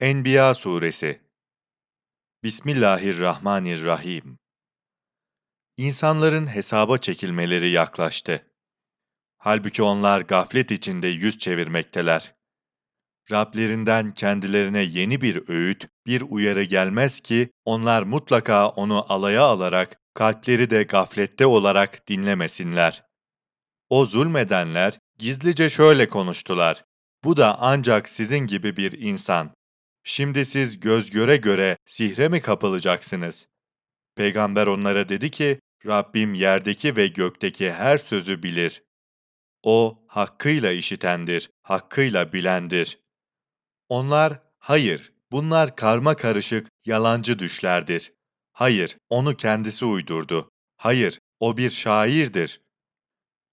Enbiya Suresi Bismillahirrahmanirrahim İnsanların hesaba çekilmeleri yaklaştı. Halbuki onlar gaflet içinde yüz çevirmekteler. Rablerinden kendilerine yeni bir öğüt, bir uyarı gelmez ki onlar mutlaka onu alaya alarak, kalpleri de gaflette olarak dinlemesinler. O zulmedenler gizlice şöyle konuştular. Bu da ancak sizin gibi bir insan. Şimdi siz göz göre göre sihre mi kapılacaksınız? Peygamber onlara dedi ki, Rabbim yerdeki ve gökteki her sözü bilir. O hakkıyla işitendir, hakkıyla bilendir. Onlar, hayır, bunlar karma karışık, yalancı düşlerdir. Hayır, onu kendisi uydurdu. Hayır, o bir şairdir.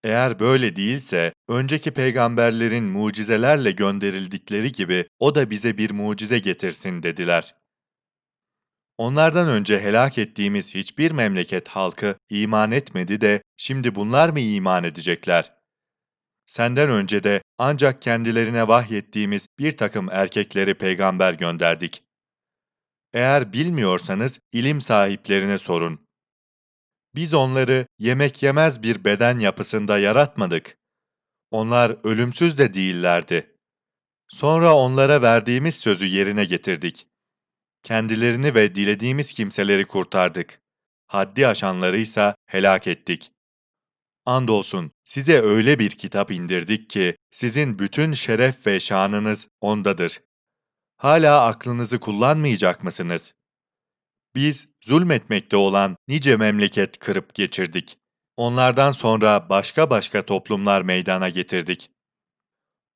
Eğer böyle değilse, önceki peygamberlerin mucizelerle gönderildikleri gibi o da bize bir mucize getirsin dediler. Onlardan önce helak ettiğimiz hiçbir memleket halkı iman etmedi de şimdi bunlar mı iman edecekler? Senden önce de ancak kendilerine vahyettiğimiz bir takım erkekleri peygamber gönderdik. Eğer bilmiyorsanız ilim sahiplerine sorun. Biz onları yemek yemez bir beden yapısında yaratmadık. Onlar ölümsüz de değillerdi. Sonra onlara verdiğimiz sözü yerine getirdik. Kendilerini ve dilediğimiz kimseleri kurtardık. Haddi aşanları ise helak ettik. Andolsun size öyle bir kitap indirdik ki sizin bütün şeref ve şanınız ondadır. Hala aklınızı kullanmayacak mısınız? Biz zulmetmekte olan nice memleket kırıp geçirdik. Onlardan sonra başka başka toplumlar meydana getirdik.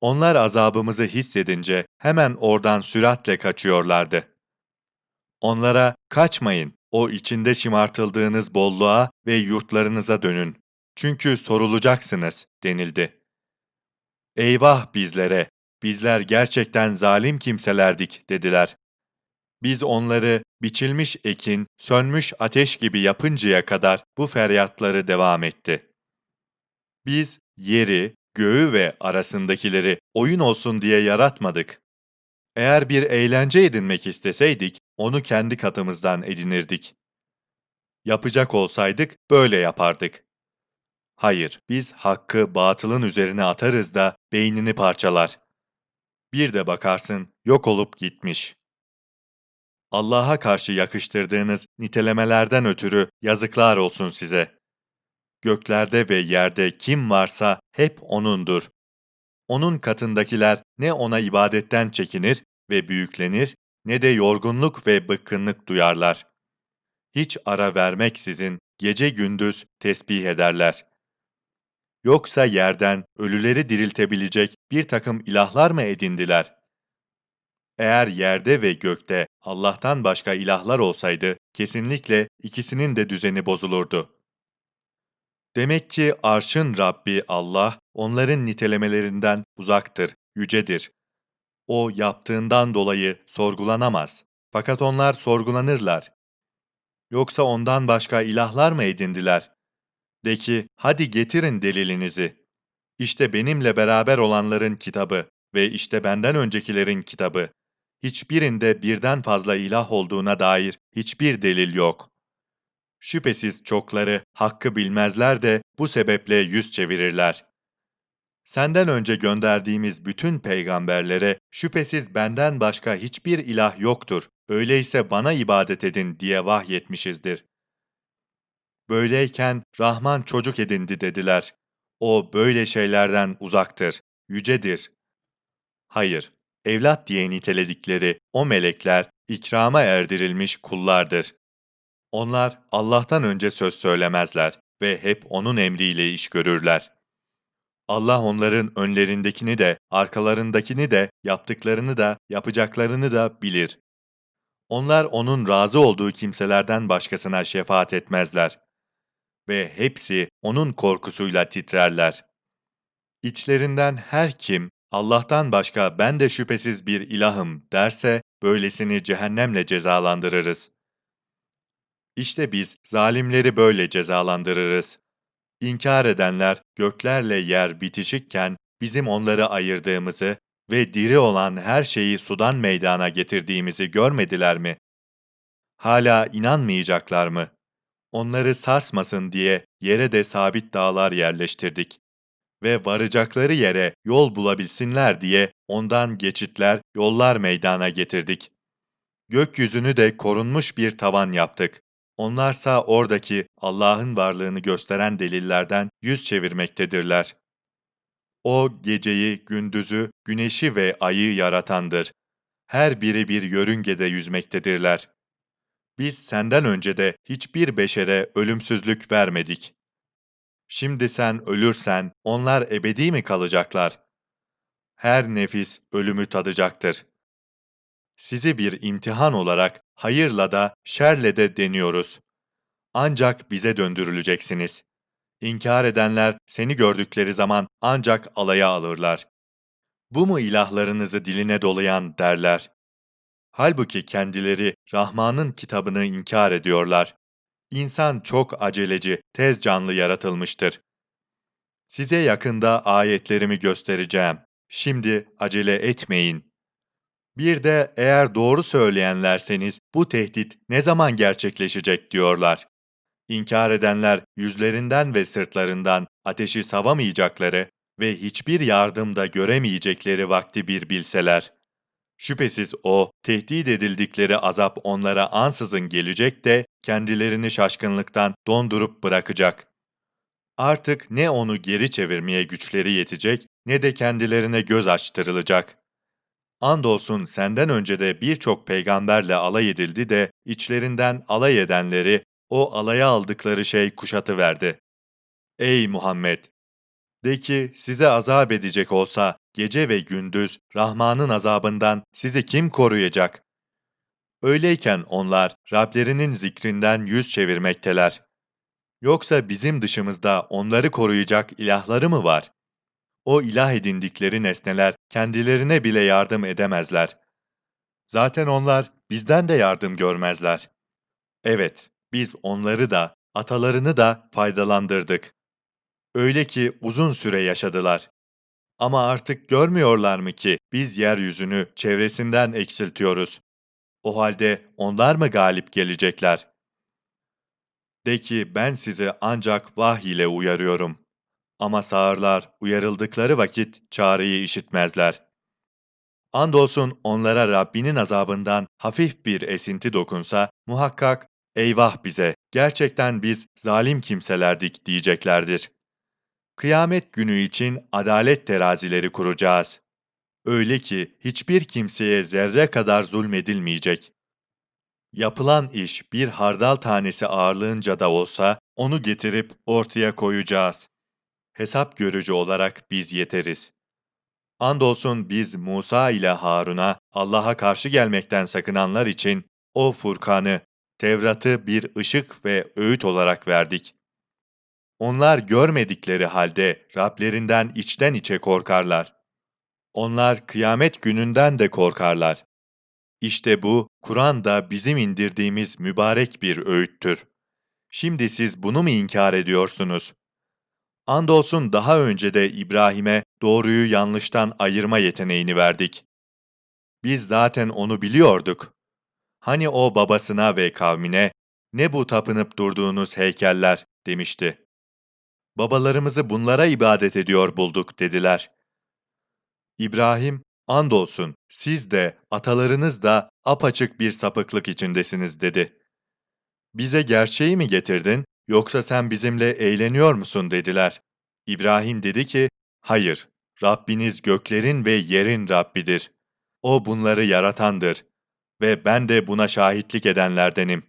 Onlar azabımızı hissedince hemen oradan süratle kaçıyorlardı. Onlara kaçmayın, o içinde şımartıldığınız bolluğa ve yurtlarınıza dönün. Çünkü sorulacaksınız denildi. Eyvah bizlere, bizler gerçekten zalim kimselerdik dediler. Biz onları biçilmiş ekin, sönmüş ateş gibi yapıncaya kadar bu feryatları devam etti. Biz yeri, göğü ve arasındakileri oyun olsun diye yaratmadık. Eğer bir eğlence edinmek isteseydik, onu kendi katımızdan edinirdik. Yapacak olsaydık böyle yapardık. Hayır, biz hakkı batılın üzerine atarız da beynini parçalar. Bir de bakarsın yok olup gitmiş. Allah'a karşı yakıştırdığınız nitelemelerden ötürü yazıklar olsun size. Göklerde ve yerde kim varsa hep O'nundur. Onun katındakiler ne O'na ibadetten çekinir ve büyüklenir, ne de yorgunluk ve bıkkınlık duyarlar. Hiç ara vermeksizin gece gündüz tesbih ederler. Yoksa yerden ölüleri diriltebilecek bir takım ilahlar mı edindiler? Eğer yerde ve gökte Allah'tan başka ilahlar olsaydı, kesinlikle ikisinin de düzeni bozulurdu. Demek ki arşın Rabbi Allah, onların nitelemelerinden uzaktır, yücedir. O yaptığından dolayı sorgulanamaz. Fakat onlar sorgulanırlar. Yoksa ondan başka ilahlar mı edindiler? De ki, hadi getirin delilinizi. İşte benimle beraber olanların kitabı ve işte benden öncekilerin kitabı hiçbirinde birden fazla ilah olduğuna dair hiçbir delil yok. Şüphesiz çokları hakkı bilmezler de bu sebeple yüz çevirirler. Senden önce gönderdiğimiz bütün peygamberlere şüphesiz benden başka hiçbir ilah yoktur, öyleyse bana ibadet edin diye vahyetmişizdir. Böyleyken Rahman çocuk edindi dediler. O böyle şeylerden uzaktır, yücedir. Hayır, evlat diye niteledikleri o melekler ikrama erdirilmiş kullardır. Onlar Allah'tan önce söz söylemezler ve hep O'nun emriyle iş görürler. Allah onların önlerindekini de, arkalarındakini de, yaptıklarını da, yapacaklarını da bilir. Onlar O'nun razı olduğu kimselerden başkasına şefaat etmezler. Ve hepsi O'nun korkusuyla titrerler. İçlerinden her kim Allah'tan başka ben de şüphesiz bir ilahım derse, böylesini cehennemle cezalandırırız. İşte biz zalimleri böyle cezalandırırız. İnkar edenler göklerle yer bitişikken bizim onları ayırdığımızı, ve diri olan her şeyi sudan meydana getirdiğimizi görmediler mi? Hala inanmayacaklar mı? Onları sarsmasın diye yere de sabit dağlar yerleştirdik ve varacakları yere yol bulabilsinler diye ondan geçitler, yollar meydana getirdik. Gökyüzünü de korunmuş bir tavan yaptık. Onlarsa oradaki Allah'ın varlığını gösteren delillerden yüz çevirmektedirler. O geceyi, gündüzü, güneşi ve ayı yaratandır. Her biri bir yörüngede yüzmektedirler. Biz senden önce de hiçbir beşere ölümsüzlük vermedik. Şimdi sen ölürsen onlar ebedi mi kalacaklar? Her nefis ölümü tadacaktır. Sizi bir imtihan olarak hayırla da şerle de deniyoruz. Ancak bize döndürüleceksiniz. İnkar edenler seni gördükleri zaman ancak alaya alırlar. Bu mu ilahlarınızı diline dolayan derler. Halbuki kendileri Rahman'ın kitabını inkar ediyorlar. İnsan çok aceleci, tez canlı yaratılmıştır. Size yakında ayetlerimi göstereceğim. Şimdi acele etmeyin. Bir de eğer doğru söyleyenlerseniz bu tehdit ne zaman gerçekleşecek diyorlar. İnkar edenler yüzlerinden ve sırtlarından ateşi savamayacakları ve hiçbir yardımda göremeyecekleri vakti bir bilseler. Şüphesiz o, tehdit edildikleri azap onlara ansızın gelecek de kendilerini şaşkınlıktan dondurup bırakacak. Artık ne onu geri çevirmeye güçleri yetecek ne de kendilerine göz açtırılacak. Andolsun senden önce de birçok peygamberle alay edildi de içlerinden alay edenleri o alaya aldıkları şey kuşatıverdi. Ey Muhammed! De ki size azap edecek olsa gece ve gündüz Rahman'ın azabından sizi kim koruyacak? Öyleyken onlar Rablerinin zikrinden yüz çevirmekteler. Yoksa bizim dışımızda onları koruyacak ilahları mı var? O ilah edindikleri nesneler kendilerine bile yardım edemezler. Zaten onlar bizden de yardım görmezler. Evet, biz onları da, atalarını da faydalandırdık. Öyle ki uzun süre yaşadılar. Ama artık görmüyorlar mı ki biz yeryüzünü çevresinden eksiltiyoruz? O halde onlar mı galip gelecekler? De ki ben sizi ancak vahiy ile uyarıyorum. Ama sağırlar uyarıldıkları vakit çağrıyı işitmezler. Andolsun onlara Rabbinin azabından hafif bir esinti dokunsa muhakkak eyvah bize gerçekten biz zalim kimselerdik diyeceklerdir. Kıyamet günü için adalet terazileri kuracağız. Öyle ki hiçbir kimseye zerre kadar zulmedilmeyecek. Yapılan iş bir hardal tanesi ağırlığınca da olsa onu getirip ortaya koyacağız. Hesap görücü olarak biz yeteriz. Andolsun biz Musa ile Harun'a Allah'a karşı gelmekten sakınanlar için o Furkan'ı, Tevrat'ı bir ışık ve öğüt olarak verdik. Onlar görmedikleri halde Rablerinden içten içe korkarlar. Onlar kıyamet gününden de korkarlar. İşte bu, Kur'an'da bizim indirdiğimiz mübarek bir öğüttür. Şimdi siz bunu mu inkar ediyorsunuz? Andolsun daha önce de İbrahim'e doğruyu yanlıştan ayırma yeteneğini verdik. Biz zaten onu biliyorduk. Hani o babasına ve kavmine, ne bu tapınıp durduğunuz heykeller demişti. Babalarımızı bunlara ibadet ediyor bulduk dediler. İbrahim, andolsun siz de atalarınız da apaçık bir sapıklık içindesiniz dedi. Bize gerçeği mi getirdin yoksa sen bizimle eğleniyor musun dediler. İbrahim dedi ki, hayır, Rabbiniz göklerin ve yerin Rabbidir. O bunları yaratandır ve ben de buna şahitlik edenlerdenim.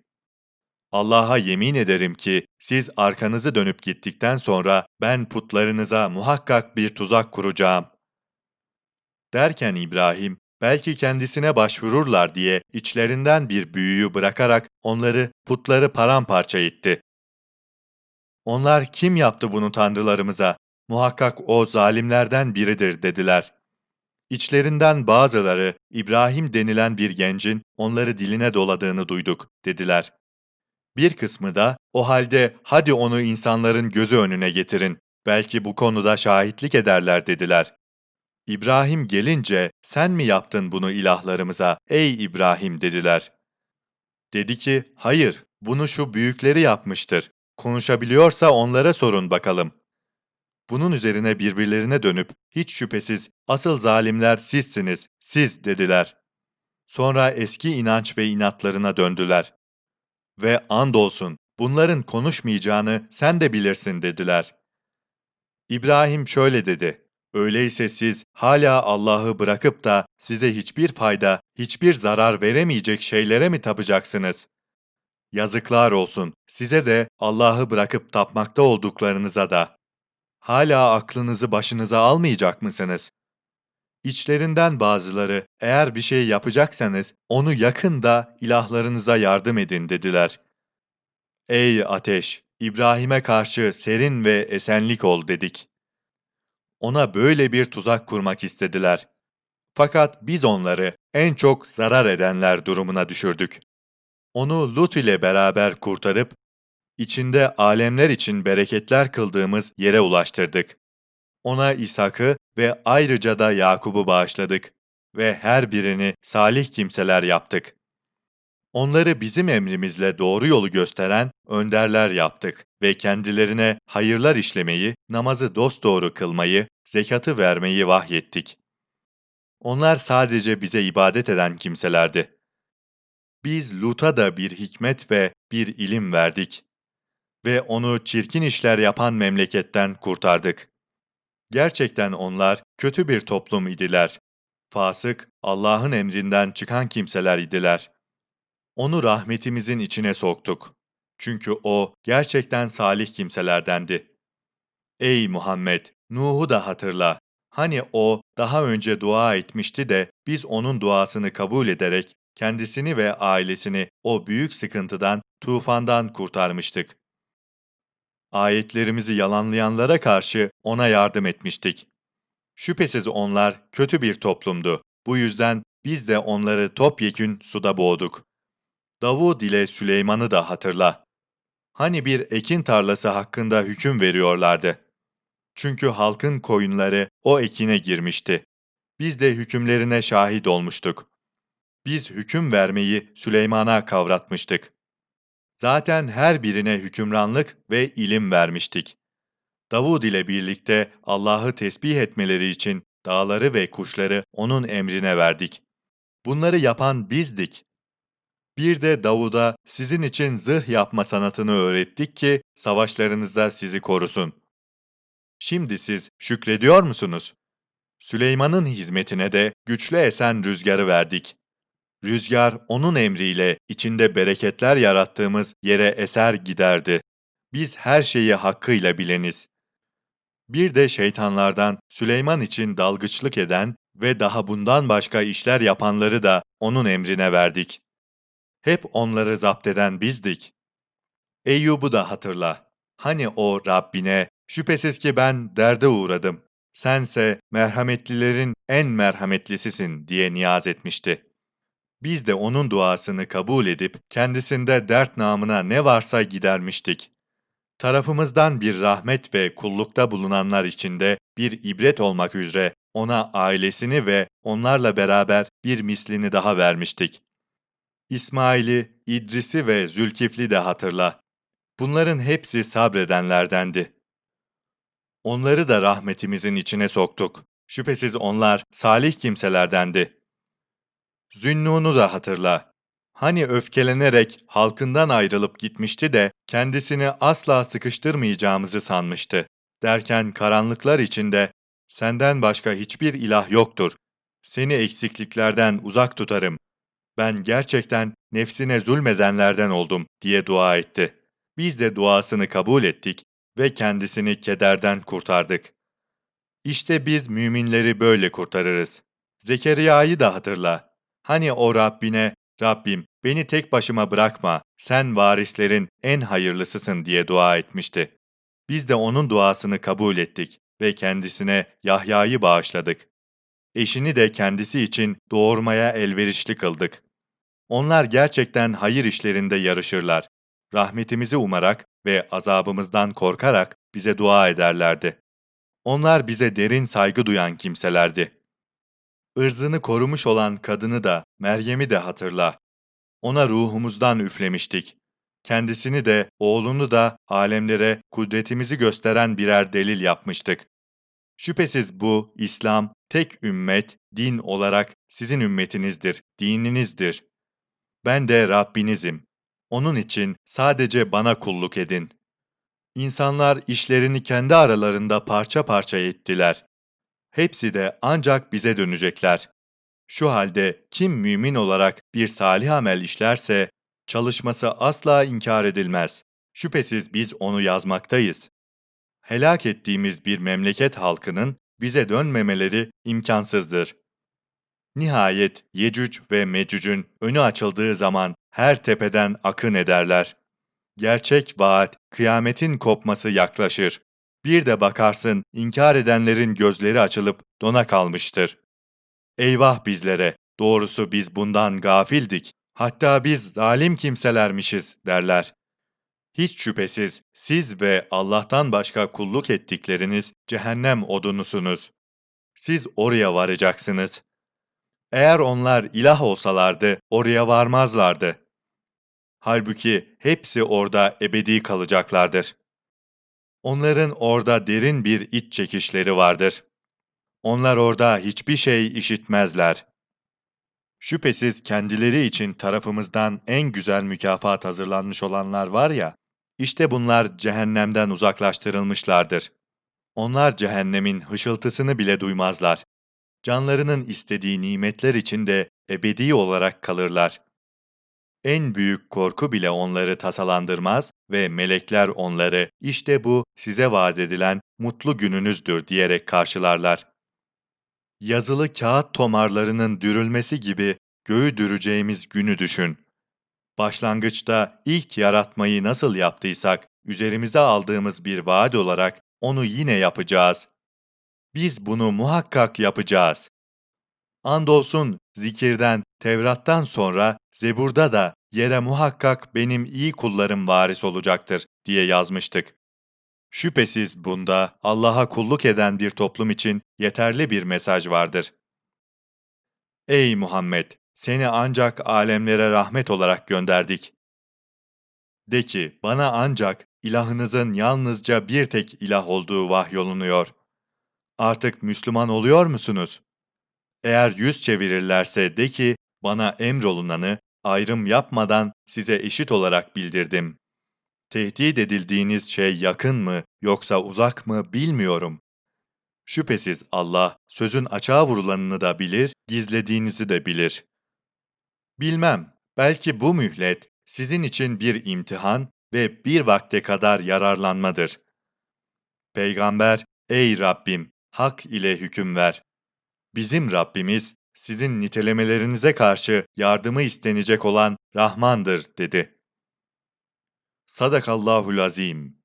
Allah'a yemin ederim ki siz arkanızı dönüp gittikten sonra ben putlarınıza muhakkak bir tuzak kuracağım. Derken İbrahim, belki kendisine başvururlar diye içlerinden bir büyüyü bırakarak onları putları paramparça etti. Onlar kim yaptı bunu tanrılarımıza? Muhakkak o zalimlerden biridir dediler. İçlerinden bazıları İbrahim denilen bir gencin onları diline doladığını duyduk dediler. Bir kısmı da o halde hadi onu insanların gözü önüne getirin. Belki bu konuda şahitlik ederler dediler. İbrahim gelince sen mi yaptın bunu ilahlarımıza ey İbrahim dediler. Dedi ki hayır bunu şu büyükleri yapmıştır. Konuşabiliyorsa onlara sorun bakalım. Bunun üzerine birbirlerine dönüp hiç şüphesiz asıl zalimler sizsiniz, siz dediler. Sonra eski inanç ve inatlarına döndüler. Ve andolsun bunların konuşmayacağını sen de bilirsin dediler. İbrahim şöyle dedi. Öyleyse siz hala Allah'ı bırakıp da size hiçbir fayda, hiçbir zarar veremeyecek şeylere mi tapacaksınız? Yazıklar olsun size de Allah'ı bırakıp tapmakta olduklarınıza da. Hala aklınızı başınıza almayacak mısınız? İçlerinden bazıları eğer bir şey yapacaksanız onu yakın da ilahlarınıza yardım edin dediler. Ey ateş! İbrahim'e karşı serin ve esenlik ol dedik. Ona böyle bir tuzak kurmak istediler. Fakat biz onları en çok zarar edenler durumuna düşürdük. Onu Lut ile beraber kurtarıp, içinde alemler için bereketler kıldığımız yere ulaştırdık. Ona İshak'ı ve ayrıca da Yakub'u bağışladık ve her birini salih kimseler yaptık. Onları bizim emrimizle doğru yolu gösteren önderler yaptık ve kendilerine hayırlar işlemeyi, namazı dosdoğru kılmayı, zekatı vermeyi vahyettik. Onlar sadece bize ibadet eden kimselerdi. Biz Lut'a da bir hikmet ve bir ilim verdik ve onu çirkin işler yapan memleketten kurtardık. Gerçekten onlar kötü bir toplum idiler. Fasık, Allah'ın emrinden çıkan kimseler idiler. Onu rahmetimizin içine soktuk. Çünkü o gerçekten salih kimselerdendi. Ey Muhammed! Nuh'u da hatırla. Hani o daha önce dua etmişti de biz onun duasını kabul ederek kendisini ve ailesini o büyük sıkıntıdan, tufandan kurtarmıştık. Ayetlerimizi yalanlayanlara karşı ona yardım etmiştik. Şüphesiz onlar kötü bir toplumdu. Bu yüzden biz de onları topyekün suda boğduk. Davud ile Süleyman'ı da hatırla. Hani bir ekin tarlası hakkında hüküm veriyorlardı. Çünkü halkın koyunları o ekine girmişti. Biz de hükümlerine şahit olmuştuk. Biz hüküm vermeyi Süleyman'a kavratmıştık. Zaten her birine hükümranlık ve ilim vermiştik. Davud ile birlikte Allah'ı tesbih etmeleri için dağları ve kuşları onun emrine verdik. Bunları yapan bizdik. Bir de Davud'a sizin için zırh yapma sanatını öğrettik ki savaşlarınızda sizi korusun. Şimdi siz şükrediyor musunuz? Süleyman'ın hizmetine de güçlü esen rüzgarı verdik. Rüzgar onun emriyle içinde bereketler yarattığımız yere eser giderdi. Biz her şeyi hakkıyla bileniz. Bir de şeytanlardan Süleyman için dalgıçlık eden ve daha bundan başka işler yapanları da onun emrine verdik. Hep onları zapt eden bizdik. Eyyub'u da hatırla. Hani o Rabbine, şüphesiz ki ben derde uğradım. Sense merhametlilerin en merhametlisisin diye niyaz etmişti. Biz de onun duasını kabul edip kendisinde dert namına ne varsa gidermiştik. Tarafımızdan bir rahmet ve kullukta bulunanlar içinde bir ibret olmak üzere ona ailesini ve onlarla beraber bir mislini daha vermiştik. İsmail'i, İdris'i ve Zülkifli de hatırla. Bunların hepsi sabredenlerdendi. Onları da rahmetimizin içine soktuk. Şüphesiz onlar salih kimselerdendi. Zünnun'u da hatırla. Hani öfkelenerek halkından ayrılıp gitmişti de kendisini asla sıkıştırmayacağımızı sanmıştı. Derken karanlıklar içinde senden başka hiçbir ilah yoktur. Seni eksikliklerden uzak tutarım. Ben gerçekten nefsine zulmedenlerden oldum diye dua etti. Biz de duasını kabul ettik ve kendisini kederden kurtardık. İşte biz müminleri böyle kurtarırız. Zekeriya'yı da hatırla. Hani o Rabbine, Rabbim beni tek başıma bırakma, sen varislerin en hayırlısısın diye dua etmişti. Biz de onun duasını kabul ettik ve kendisine Yahya'yı bağışladık. Eşini de kendisi için doğurmaya elverişli kıldık. Onlar gerçekten hayır işlerinde yarışırlar. Rahmetimizi umarak ve azabımızdan korkarak bize dua ederlerdi. Onlar bize derin saygı duyan kimselerdi. Irzını korumuş olan kadını da, Meryem'i de hatırla. Ona ruhumuzdan üflemiştik. Kendisini de, oğlunu da alemlere kudretimizi gösteren birer delil yapmıştık. Şüphesiz bu, İslam, tek ümmet, din olarak sizin ümmetinizdir, dininizdir. Ben de Rabbinizim. Onun için sadece bana kulluk edin. İnsanlar işlerini kendi aralarında parça parça ettiler. Hepsi de ancak bize dönecekler. Şu halde kim mümin olarak bir salih amel işlerse, çalışması asla inkar edilmez. Şüphesiz biz onu yazmaktayız. Helak ettiğimiz bir memleket halkının bize dönmemeleri imkansızdır. Nihayet Yecüc ve Mecüc'ün önü açıldığı zaman her tepeden akın ederler. Gerçek vaat, kıyametin kopması yaklaşır. Bir de bakarsın inkar edenlerin gözleri açılıp dona kalmıştır. Eyvah bizlere, doğrusu biz bundan gafildik. Hatta biz zalim kimselermişiz derler. Hiç şüphesiz siz ve Allah'tan başka kulluk ettikleriniz cehennem odunusunuz. Siz oraya varacaksınız. Eğer onlar ilah olsalardı oraya varmazlardı. Halbuki hepsi orada ebedi kalacaklardır. Onların orada derin bir iç çekişleri vardır. Onlar orada hiçbir şey işitmezler. Şüphesiz kendileri için tarafımızdan en güzel mükafat hazırlanmış olanlar var ya, işte bunlar cehennemden uzaklaştırılmışlardır. Onlar cehennemin hışıltısını bile duymazlar. Canlarının istediği nimetler içinde ebedi olarak kalırlar. En büyük korku bile onları tasalandırmaz ve melekler onları işte bu size vaat edilen mutlu gününüzdür diyerek karşılarlar. Yazılı kağıt tomarlarının dürülmesi gibi göğü düreceğimiz günü düşün. Başlangıçta ilk yaratmayı nasıl yaptıysak, üzerimize aldığımız bir vaat olarak onu yine yapacağız. Biz bunu muhakkak yapacağız. Andolsun zikirden, Tevrat'tan sonra Zebur'da da yere muhakkak benim iyi kullarım varis olacaktır diye yazmıştık. Şüphesiz bunda Allah'a kulluk eden bir toplum için yeterli bir mesaj vardır. Ey Muhammed! Seni ancak alemlere rahmet olarak gönderdik. De ki, bana ancak ilahınızın yalnızca bir tek ilah olduğu vahyolunuyor. Artık Müslüman oluyor musunuz? Eğer yüz çevirirlerse de ki, bana emrolunanı ayrım yapmadan size eşit olarak bildirdim. Tehdit edildiğiniz şey yakın mı yoksa uzak mı bilmiyorum. Şüphesiz Allah sözün açığa vurulanını da bilir, gizlediğinizi de bilir. Bilmem, belki bu mühlet sizin için bir imtihan ve bir vakte kadar yararlanmadır. Peygamber, ey Rabbim, hak ile hüküm ver. Bizim Rabbimiz, sizin nitelemelerinize karşı yardımı istenecek olan Rahmandır, dedi. Sadakallahul azim.